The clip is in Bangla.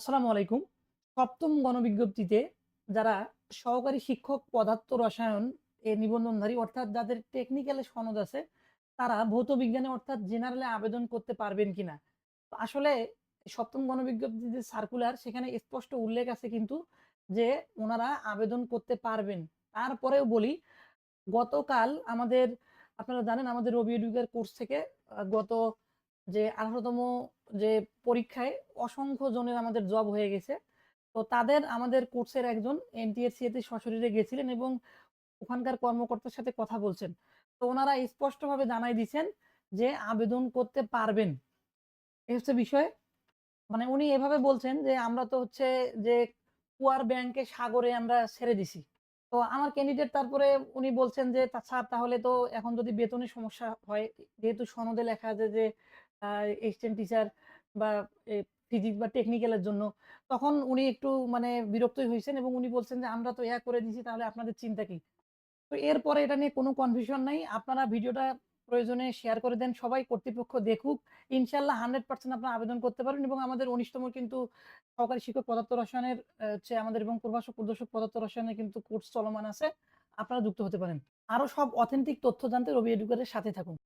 আসসালামু আলাইকুম। সপ্তম গণবিজ্ঞপ্তিতে যারা সহকারী শিক্ষক পদার্থ রসায়ন এ নিবন্ধনধারী অর্থাৎ যাদের টেকনিক্যালে সনদ আছে, তারা ভৌত বিজ্ঞানে অর্থাৎ জেনারেলে আবেদন করতে পারবেন কিনা? আসলে সপ্তম গণবিজ্ঞপ্তির যে সার্কুলার সেখানে স্পষ্ট উল্লেখ আছে কিন্তু যে ওনারা আবেদন করতে পারবেন। তারপরেও বলি গতকাল আমাদের আপনারা জানেন আমাদের রবি এডুকের কোর্স থেকে গত যে আঠারোতম যে পরীক্ষায় অসংখ্য জনের আমাদের জব হয়ে গেছে। তো তাদের আমাদের কোর্সের একজন এনটিএসসি তে সশরীরে গেছিলেন এবং ওখানকার কর্মকর্তার সাথে কথা বলছেন। তো ওনারা স্পষ্টভাবে জানায় দিছেন যে আবেদন করতে পারবেন। এ হচ্ছে বিষয়। মানে উনি এভাবে বলছেন যে আমরা তো হচ্ছে যে কুয়ার ব্যাংকে সাগরে আমরা ছেড়ে দিছি। তো আমার ক্যান্ডিডেট তারপরে উনি বলছেন যে স্যার তাহলে তো এখন যদি বেতনের সমস্যা হয়, যেহেতু সনদে লেখা আছে যে অ্যাসিস্ট্যান্ট টিচার বা ফিজিক্স বা টেকনিক্যালের জন্য তখন উনি একটু মানে বিরক্তই হয়েছেন এবং উনি বলছেন যে, আমরা তো ইয়া করে দিছি তাহলে আপনাদের চিন্তা কি? তো এরপরে এটা নিয়ে কোনো কনফিউশন নাই। আপনারা ভিডিওটা প্রয়োজনে শেয়ার করে দেন। সবাই কর্তৃপক্ষ দেখুক। ইনশাআল্লাহ 100% আপনারা আবেদন করতে পারেন এবং আমাদের ১৯ তম কিন্তু সহকারী শিক্ষক পদার্থ রসায়নের হচ্ছে আমাদের এবং প্রভাষক প্রদর্শক পদার্থ রসায়নের কিন্তু কোর্স চলমান আছে। আপনারা যুক্ত হতে পারেন। আরও সব অথেন্টিক তথ্য জানতে রবি এডুকারের সাথে থাকুন।